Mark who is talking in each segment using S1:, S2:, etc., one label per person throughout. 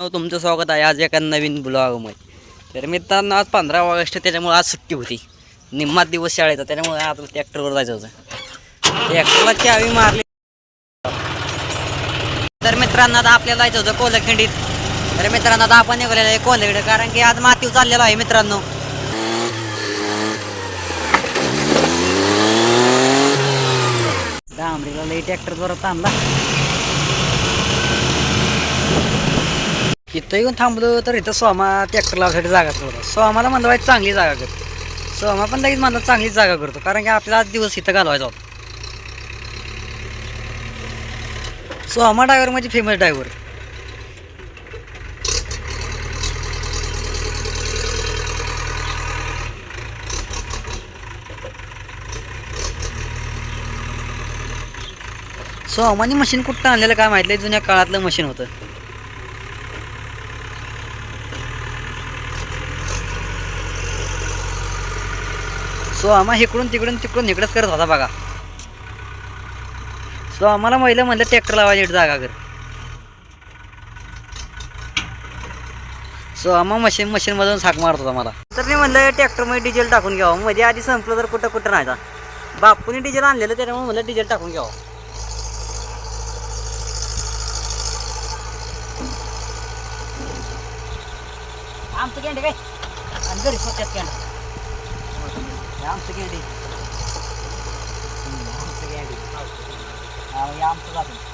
S1: हो, तुमचं स्वागत आहे. आज एका नवीन ब्लॉगमध्ये. तर मित्रांनो आज पंधरा ऑगस्ट त्याच्यामुळे आज सुट्टी होती. निम्मा दिवस शाळेचा त्याच्यामुळे आज ट्रॅक्टरवर जायचं होतं. ट्रॅक्टरला चावी मारली. तर मित्रांनो आता आपल्याला जायचं होतं कोलखिंडीत. तर मित्रांनो आता आपण निघालेलं आहे कोलखिंड कारण की आज मातीव चाललेला आहे मित्रांनो. डांबरीला लई ट्रॅक्टर बरोबर आणला. इथं येऊन थांबलो तर इथं सोमा ट्रॅक्टर लावण्यासाठी जागा करतो सोमाला म्हणलं पाहिजे चांगली जागा कर. सोमा पण लगेच म्हणलं चांगलीच जागा करतो. कारण की आपल्याला आज दिवस इथं घालवायचा होता. सोमा ड्रायव्हर म्हणजे फेमस ड्रायव्हर सोमानी मशीन कुठं आणलेलं काय माहिती? जुन्या काळातलं मशीन होतं. सो आम्हा इकडून तिकडून तिकडून इकडंच करत होता बघा. सो आम्हाला महिला म्हणलं ट्रॅक्टर लावायची इथं जागा कर. सो आम्हा मशीन मशीनमधून साक मारत होता मला तर मी म्हणलं ट्रॅक्टरमध्ये डिझेल टाकून घ्यावं. मध्ये आधी संपलं तर कुठं कुठं नाही बापूने डिझेल आणलेलं त्याच्यामुळे म्हणलं डिझेल टाकून घ्यावं. आमचं कॅन्ड काय? आणि घरी स्वतःच कॅन्ड. हे आमचं कॅन्डी आमचं कॅन्डी हा हे आमचं जातं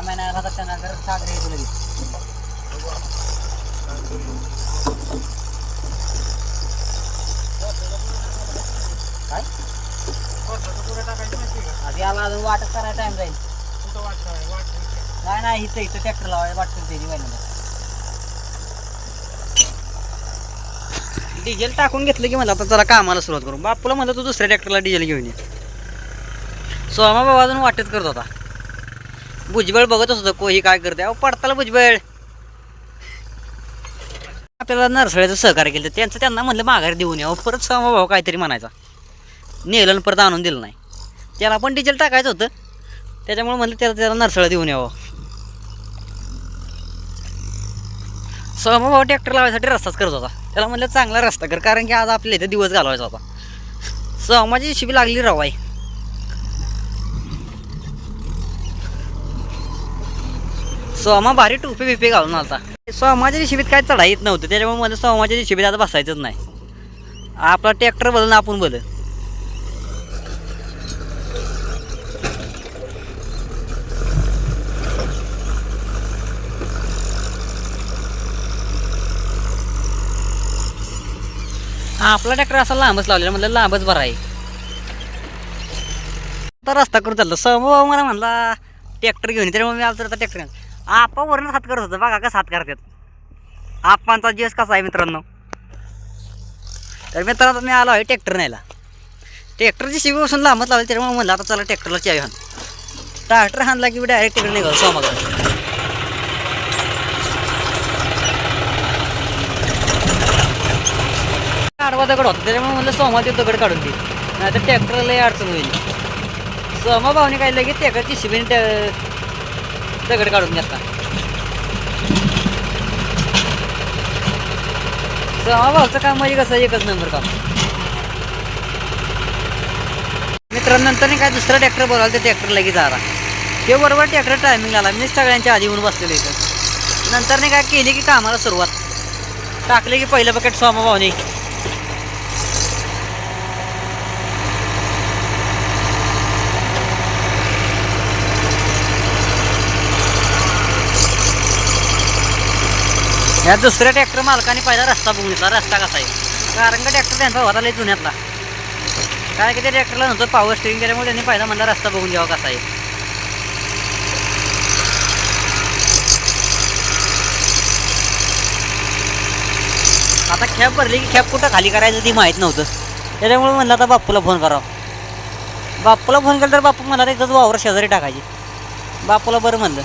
S1: रामायणाला दक्षिणा कर साजरे येतो लगेच काय? आधी आला अजून वाटच करायला टाइम जाईल. नाही नाही इथं इथं ट्रॅक्टर लावायला वाटतं ते दिवाळीला डिझेल टाकून घेतलं की म्हणलं आता जरा कामाला सुरुवात करू. बापूला म्हणलं तू दुसऱ्या ट्रॅक्टरला डिझेल घेऊन ये. सोमा बाबा अजून वाटेत करत होता. भुजबळ बघतच होतं कोही काय करते अहो पडताला भुजबळ. आपल्याला नरसळ्याचं सहकार्य केलं त्यांचं त्यांना म्हणलं माघारी देऊन यावं परत समभाव काहीतरी म्हणायचा. नेलं परत आणून दिलं नाही. त्याला पण डिझेल टाकायचं होतं. त्याच्यामुळे म्हणलं त्याला त्याला नरसळं देऊन यावं समभाव ट्रॅक्टर लावायसाठी रस्ताच करत होता. त्याला म्हणलं चांगला रस्ता कर कारण की आज आपल्या इथं दिवस घालवायचा होता. सोमाची शिबी लागली रवाई. सोमा भारी टोपी बिपी घालून आलता. सोमाच्या शिबीत काय चढा येत नव्हतं त्याच्यामुळे मला सोमाच्या शिबीत आता बसायचंच नाही. आपला ट्रॅक्टर बदल आपण बदल. आपला ट्रॅक्टर असा लांबच लावलेला म्हणलं लांबच बरा आहे. आता रस्ता करून चाललं. सम मला म्हणला ट्रॅक्टर घेऊन ये. त्यामुळे मी आलो आता ट्रॅक्टर आपा वरूनच हात करत होतं बघा कसं हात करतात. आपांचा जीस कसा आहे मित्रांनो? तर मित्रांनो मी आलो आहे ट्रॅक्टर न्यायला. ट्रॅक्टरची शिवी बसून लांबत लावली त्यामुळे म्हणलं आता चला ट्रॅक्टरला चावी हाण. ट्रॅक्टर हाणला की डायरेक्ट तिकडे निघालो सोमाकडे आडवा दगड होता त्याच्यामुळे म्हणलं सोमा ते दगड काढून दे. नाही तर ट्रॅक्टरला अडचण होईल. सोमा भावने काय लगेच ट्रॅक्टरची शिबीने त्या दगड काढून घेतला. सोमा भाऊचं काम म्हणजे कसं? एकच नंबर काम. मित्रांनो नंतर काय दुसरा ट्रॅक्टर बोलावला त्या ट्रॅक्टर लगेच आला. ते बरोबर ट्रॅक्टर टायमिंग आला. मी सगळ्यांच्या आधी येऊन बसलेलो इथं. नंतर काय केली की कामाला सुरुवात. टाकले की पहिलं बकेट स्वामा भावने या दुसऱ्या ट्रॅक्टर मालकाने पहिला रस्ता बघून घेतला रस्ता कसा आहे? कारण का ट्रॅक्टर त्यांचा होता लय जुन्यातला. काय की त्या ट्रॅक्टरला नव्हतं पॉवर स्टेरिंग केल्यामुळे त्यांनी पहिला म्हणला रस्ता बघून घ्यावा कसा आहे. आता कॅब भरली की कॅब कुठं खाली करायचं ती माहीत नव्हतं. त्याच्यामुळे म्हणलं आता बापूला फोन करावा. बापूला फोन केला तर बापू म्हणाला एकदाच वावर शेजारी टाकायची. बापूला बरं म्हणलं.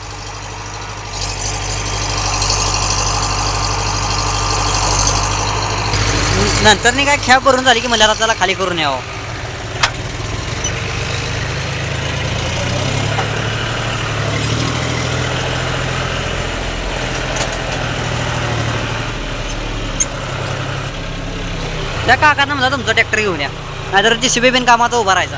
S1: नंतर नाही काय खेळ करून झाली की मला त्याला खाली करून यावं. त्या काकांना म्हणा तुमचा ट्रॅक्टर घेऊन या. नाहीतर जी शिबी बिन कामाचा उभा राहायचा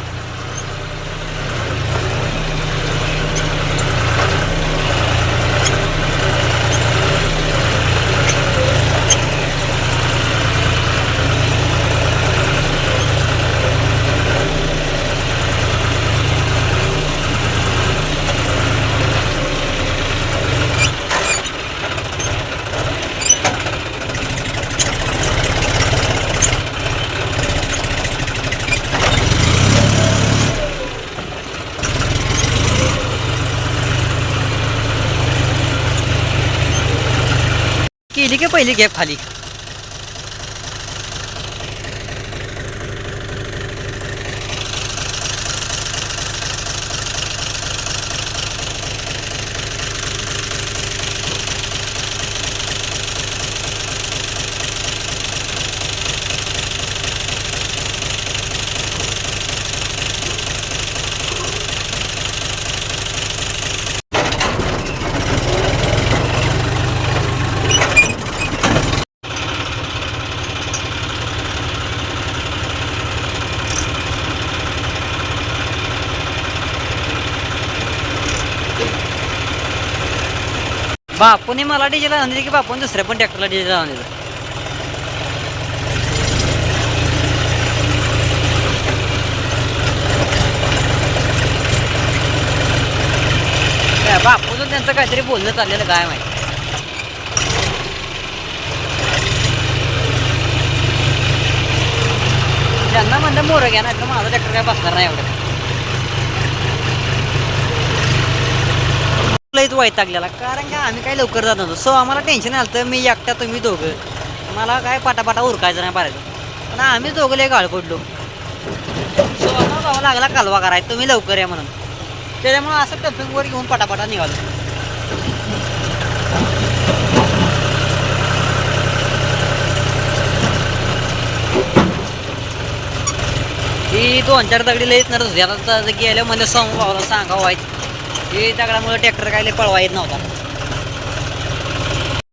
S1: केली की पहिली गॅप खाली. बापूने मला डीजेल लावून दिली की बापून दुसऱ्या पण ट्रॅक्टरला डीजेल लावून दिलं काय बापूचं त्यांचं काहीतरी बोलणं चाललेलं काय माहिती. त्यांना म्हणलं मोरं घ्या ना तर माझा ट्रॅक्टर काय बसणार नाही एवढं. लईच वैतागलेला कारण का आम्ही काही लवकर जात नव्हतो. सो आम्हाला टेन्शन आलं तर मी एकटा तुम्ही दोघं. मला काय पाटापाटा उरकायचं नाही पाहिजे पण आम्ही दोघं लय गाळ पडलो. सो आम्हाला जावं लागला कालवा करायचा तुम्ही लवकर या म्हणून. त्याच्यामुळं असं टफिंगवर घेऊन पटापटा निघालो. ही दोन चार दगडी लईत ना दुसरी आता गेल्या मला समोर भावाला सांगावं व्हायचं हे दगडामुळे ट्रॅक्टर काय पळवा येत नव्हता.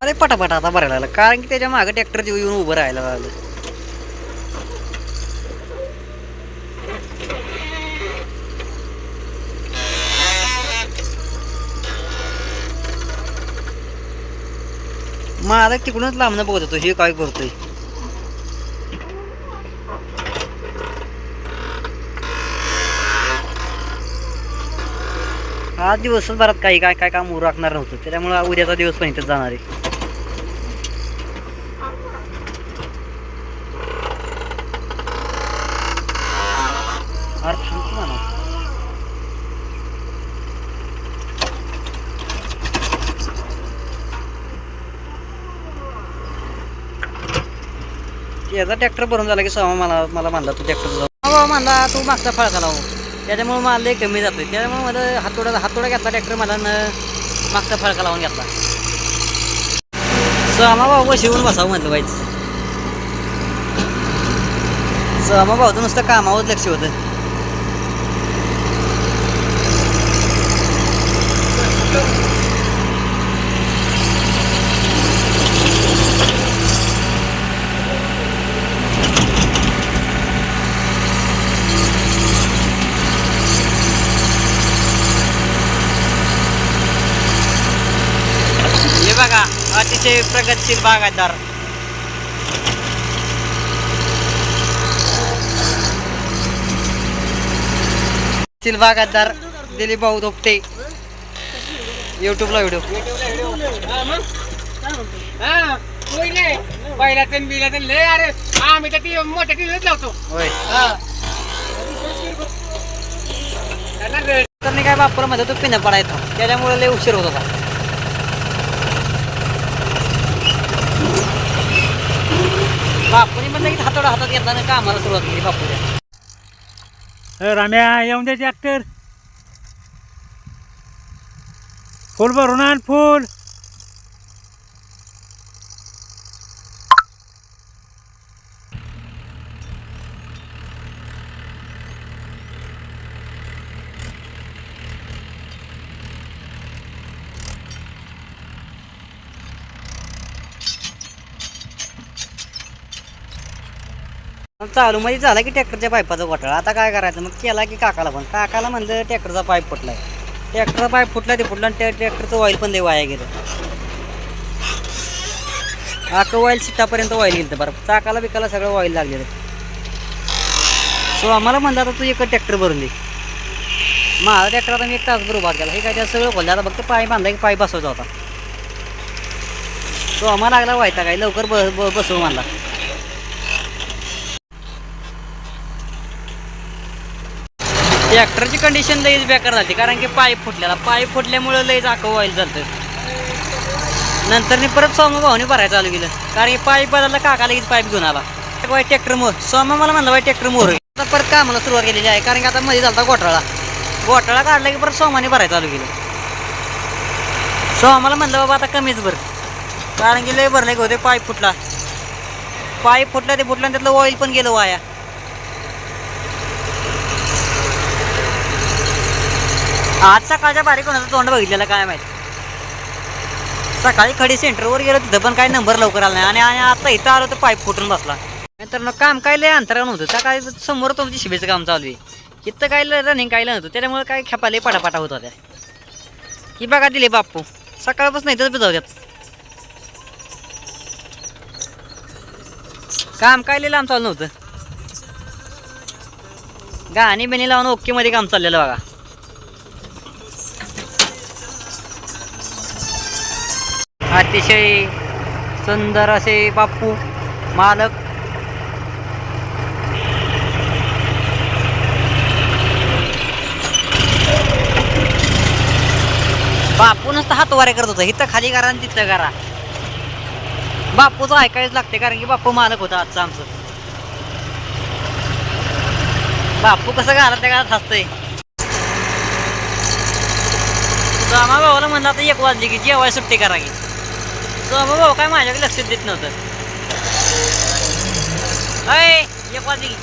S1: अरे पटापट आता भरायला लागला कारण की त्याच्यामागे ट्रॅक्टर येऊन उभं राहायला लागलं. मालक तिकडूनच लांबणं बघत होतो हे काय करतोय? आज दिवसभरात काही काय काय काम राखणार नव्हतं. त्याच्यामुळे उद्याचा दिवस पण इथं जाणार आहे. याचा ट्रॅक्टर भरून झाला की सहा मला मला म्हणला तू ट्रॅक्टर जाऊ म्हणला तू मागचा झाला हो. त्याच्यामुळे मला लय कमी जातं त्याच्यामुळे मला हातोडा हातोडा घेतला ट्रॅक्टर मला न मागचा फळका लावून घेतला. सामा भाऊ शिवून बसावं म्हटलं पाहिजे सहमा भाऊचं नुसतं कामावर लक्ष होतं. हे बघा अतिशय प्रगतशील बागायतदार शील बागायतदार दिलीप भाऊ धोपटे. युट्यूबला व्हिडिओ
S2: बैलाचं बिलाचं लय अरे आम्ही तर ती मोठ्या टीव्हीच लावतो.
S1: होय.
S2: हा.
S1: तर नाही काय बापूला मध्ये तो पिण्या पडायचा त्याच्यामुळे लय उशीर होत होता. बापूने पण लगेच हातोडा हातात घेतला आणि कामाला सुरुवात केली बापूच्या.
S3: रम्या येऊन दे ट्रॅक्टर फुल भरून आण फुल.
S1: मग चालू म्हणजे झाला की ट्रॅक्टरच्या पाईपाचा घोटाळा. आता काय करायचं? मग केला की काकाला पण. काकाला म्हणलं ट्रॅक्टरचा पाईप फुटलाय. ट्रॅक्टरचा पाईप फुटला ते फुटला आणि त्या ट्रॅक्टरचं ऑइल पण लय वाया गेलं. आकं ऑइल सिटापर्यंत ऑइल गेलं बरं. चाकाला बिकाला सगळं ऑइल लागलेलं सो आम्हाला म्हणलं आता तू एक ट्रॅक्टर भरून दे. माझा ट्रॅक्टर आता मी एक तास उभा गेला हे काय त्या सगळं खोललं. आता फक्त पाय बांधला की पाय बसवायचा होता. तो आम्हाला लागला व्हायचा काय? लवकर ब ब- बसवू म्हणला. ट्रॅक्टरची कंडिशन लईच बेकार झाली कारण की पाय फुटलेला. पाय फुटल्यामुळं लईच आखं व्हायला झालं नंतर मी परत सोमा भाऊने भरायला चालू केलं. कारण की पाईप बदलला काका लगेच पाईप घेऊन आला. वाय ट्रॅक्टर मोर सोमा मला म्हणलं वाय ट्रॅक्टर मोर आता परत कामाला सुरुवात केलेली आहे कारण की आता मध्ये झाला घोटाळा. घोटाळा काढला की परत सोमाने भरायला चालू केलं. सोमाला म्हणलं बाबा आता कमीच भर. कारण की लय भरले होते पाईप फुटला. पाईप फुटला ते फुटला आणि त्यातलं ऑइल पण गेलं वाया. आज सकाळच्या बारीक कोणाचं तोंड बघितलेलं काय माहिती? सकाळी खडी सेंटरवर गेलो तिथं पण काही नंबर लवकर आला नाही. आणि आणि आता इथं आलो तर पाईप फुटून बसला. नंतर काम काय लय अंतरावर नव्हतं. सकाळी समोर तुमची शिबेचं काम चालू आहे. इथं काय रनिंग काय नव्हतं. त्याच्यामुळे काय खेपाले पटापटा होत होत्या. ही बघा दिली बाप्पू. सकाळपासून इथंच भिजवतात काम काय लय लांब चालू नव्हतं. गाणी बिणी लावून ओके मध्ये काम चाललेलं बघा. अतिशय सुंदर असे बाप्पू मालक. बापू नुसतं हात वारे करत होता. इथं खाली करा आणि तिथं करा. बापूचं ऐकायच लागते कारण की बापू मालक होता आजचं आमचं. बापू कसं घालत त्या घरात हसतंय. सोमा भावाला म्हणलं आता एक वाजली की जेवाय सुट्टी करा की. सोमा भाऊ काय माझ्याकडे लक्ष देत नव्हतं. अय एक वाजली की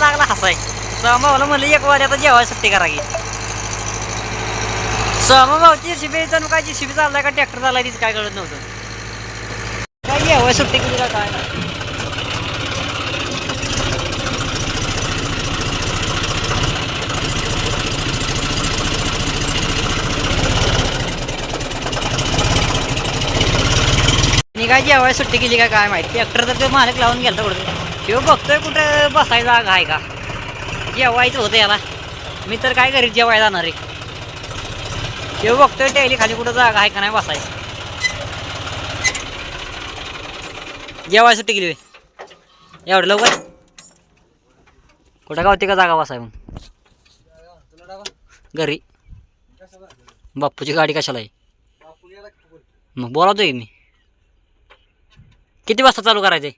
S1: लागला हसाय. सोमा म्हणलं एक वाजली आता जेवाय सुट्टी करा की. सोमा भाऊची शिबी तर काय शिबी चाललाय का ट्रॅक्टर चाललाय तिचं काय कळत नव्हतं. काय जेवाय सुट्टी केली का काय? निघायची काय सुट्टी केली का काय माहिती? ट्रॅक्टर तर तो मालक लावून गेला कुठं किंवा बघतोय कुठं बसायचा जागा आहे का. जेवायचं होतं याला. मी तर काय घरी जेवायला जाणार आहे. किंवा बघतोय टेली खाली कुठं जागा आहे का नाही बसायचं. जेवायला सुट्टी केली एवढं लवकर? कुठं गावती का जागा बसाय मग घरी. बापूची गाडी कशाला आहे? मग बोलावतोय मी. किती वाजता चालू करायचे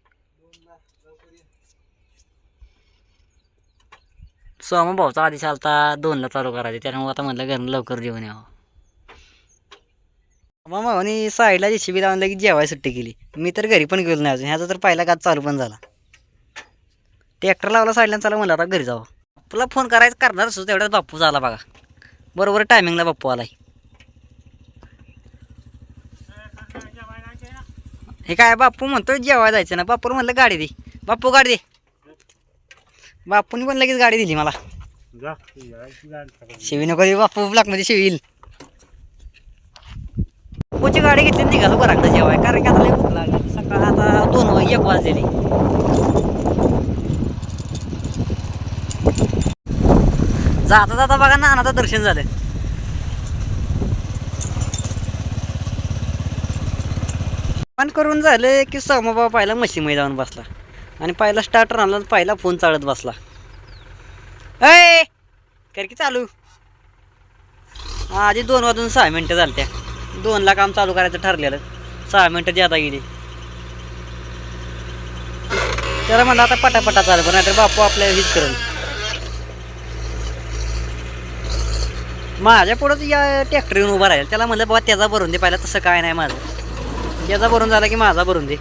S1: सोमा भाऊचा आधी चालता दोनला चालू करायचे त्यामुळे आता म्हणलं घरनं लवकर जेवण यावं. मामा आणि साईडला जी शिबी लावून की जेवायला सुट्टी केली. मी तर घरी पण गेलो नाही अजून. ह्याचा तर पहिला गात चालू पण झाला. ट्रॅक्टर लावला साईडला चालू म्हणलं आता घरी जावं. तुला फोन करायचं करणार असतो तेवढ्यात बाप्पू झाला बघा. बरोबर टायमिंगला बाप्पू आलाय. हे काय बाप्पू म्हणतोय जेवाय जायचं ना बापूला म्हणलं गाडी दे. बाप्पू गाडी दे. बापूने पण लगेच गाडी दिली मला. शिवी नको दे बापू ब्लॉकमध्ये शिवील बापूची गाडी घेतली निघालो बराकडे जेवाय. कारण की आता लई भूक लागली. सकाळ आता दोन एक वाजलेली. जाता जाता बघा नानाचं दर्शन झालं. पण करून झालं की सोमाबा पहिला मशीमध्ये जाऊन बसला. आणि पहिला स्टार्टर आणला पहिला फोन चालत बसला. अय कर की चालू. आधी दोन वाजून सहा मिनटं झालं त्या दोनला काम चालू करायचं ठरलेलं. सहा मिनटं जादा गेली. त्याला म्हणलं आता पटापटा चालू पण नाहीतर बापू आपल्याला हीच करेल. माझ्या पुढंच या ट्रॅक्टर येऊन उभा राहील. त्याला म्हणलं बाबा त्याचा भरून दे पाहिला तसं काय नाही माझं. त्याचा भरून झाला की माझा भरून दे.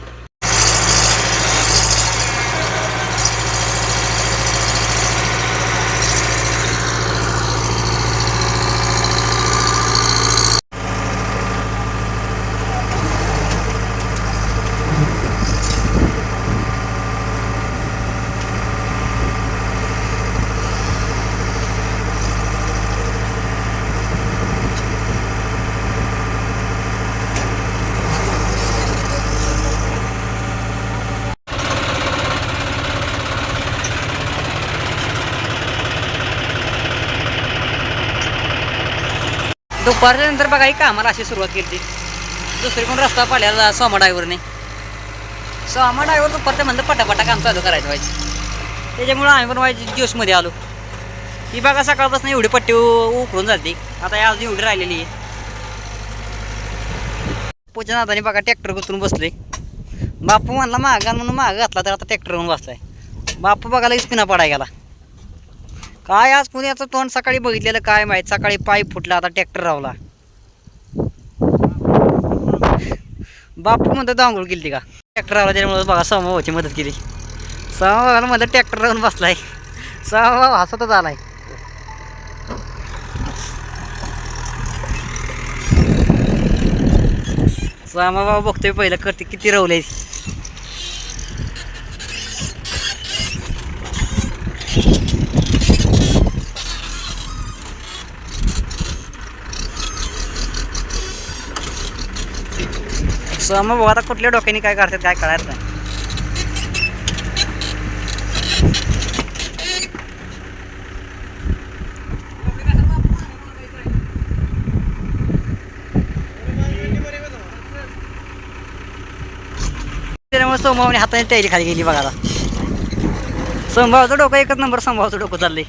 S1: दुपारच्या नंतर बघा ही कामाला अशी सुरुवात केली. दुसरी कोण रस्ता पाड्याला सोमा ड्रायव्हरने सोमा ड्रायव्हर दुपारच्या म्हणलं पटापटा काम चालू करायचं व्हायचं. त्याच्यामुळं आम्ही पण व्हायची जोशमध्ये आलो. ही बघा सकाळपासून एवढी पट्टी उकळून जाते. आता या अजून एवढी राहिलेली आहे. पूजा नादाने बघा ट्रॅक्टर गुतरून बसले बापू म्हणला मागा म्हणून मागं घातला तर आता ट्रॅक्टरवरून बसलाय. बापू बघा स्पिना पिना पडाय गेला. काय आज पुण्याचं तोंड सकाळी बघितलेलं काय माहीत? सकाळी पाईप फुटला आता ट्रॅक्टर रावला. बापू म्हणतो दांगूळ केली का? ट्रॅक्टर रावला त्याच्यामुळे बघा समभावाची मदत केली. समभावाला म्हणलं ट्रॅक्टर राहून बसलाय. समभाव हसतच आलाय. समभाव बघतोय पहिलं करते किती रवले मग आता कुठल्या डोक्याने काय करतात काय कळायचं नाही. त्याच्यामुळे हाताने तयारी खाली गेली बघायला समभावाचं डोकं एकच नंबर समभावाचं डोकं चाललंय.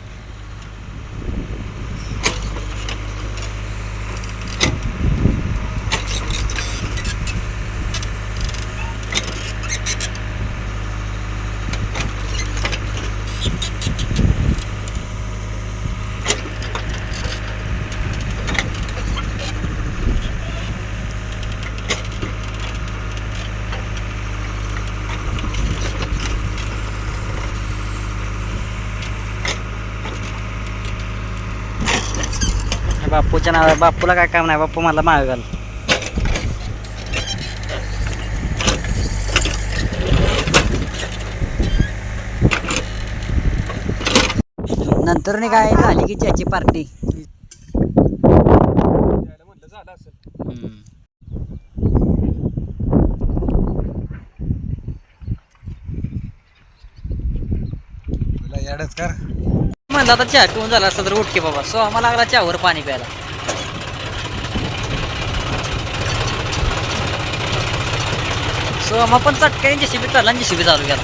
S1: बापूच्या नावा बापूला काय काम नाही बापू मला मागे घाल. नंतर नाही काय झाली की त्याची पार्टी
S4: तुला याडच कर.
S1: म्हणलं आता चहा पिऊन झाला असता तर उठके बाबा. सो आम्हाला लागला चहावर पाणी प्यायला. सो आम्हा पण चटक्याने जेसीबी चालला आणि जेसीबी चालू केला.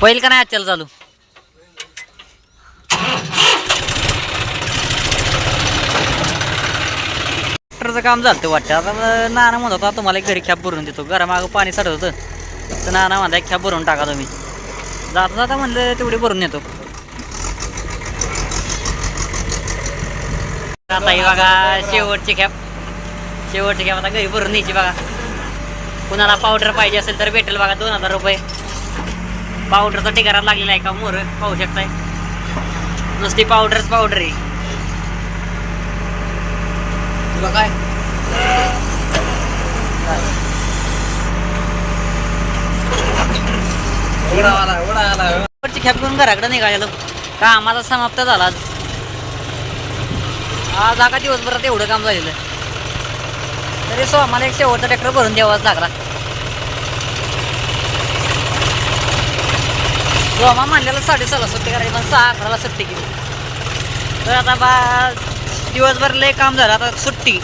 S1: पहिल का नाही आजच्याला चालू? ट्रॅक्टरचं काम झालं वाटतं. आता नाना म्हणत होता तुम्हाला एक घरी खॅप भरून देतो. घरामागं पाणी साठत होतं ना ना माझा एक कॅब भरून टाका तुम्ही. जाता जाता म्हणलं तेवढी भरून येतो. आता ही बघा शेवटची कॅप शेवटची कॅब आता घरी भरून न्यायची बघा. कुणाला पावडर पाहिजे असेल तर भेटेल बघा दोन हजार रुपये. पावडरचा टिकारा लागलेला आहे का मोर? पाहू शकताय. नुसती पावडरच पावडर आहे.
S4: तुला काय? उडा
S1: खेप घेऊन घराकडे निघालेलो. कामाचा समाप्त झाला आज. आज आका दिवसभरात एवढं काम झालेलं. तरी सो आम्हाला एक शेवटचा ट्रॅक्टर भरून द्यावाच लागला. सोमा आम्हाला मानलेला साडेसहाला सुट्टी करायची पण सहा अकराला सुट्टी केली. तर आता बा दिवसभर लय काम झालं आता सुट्टी.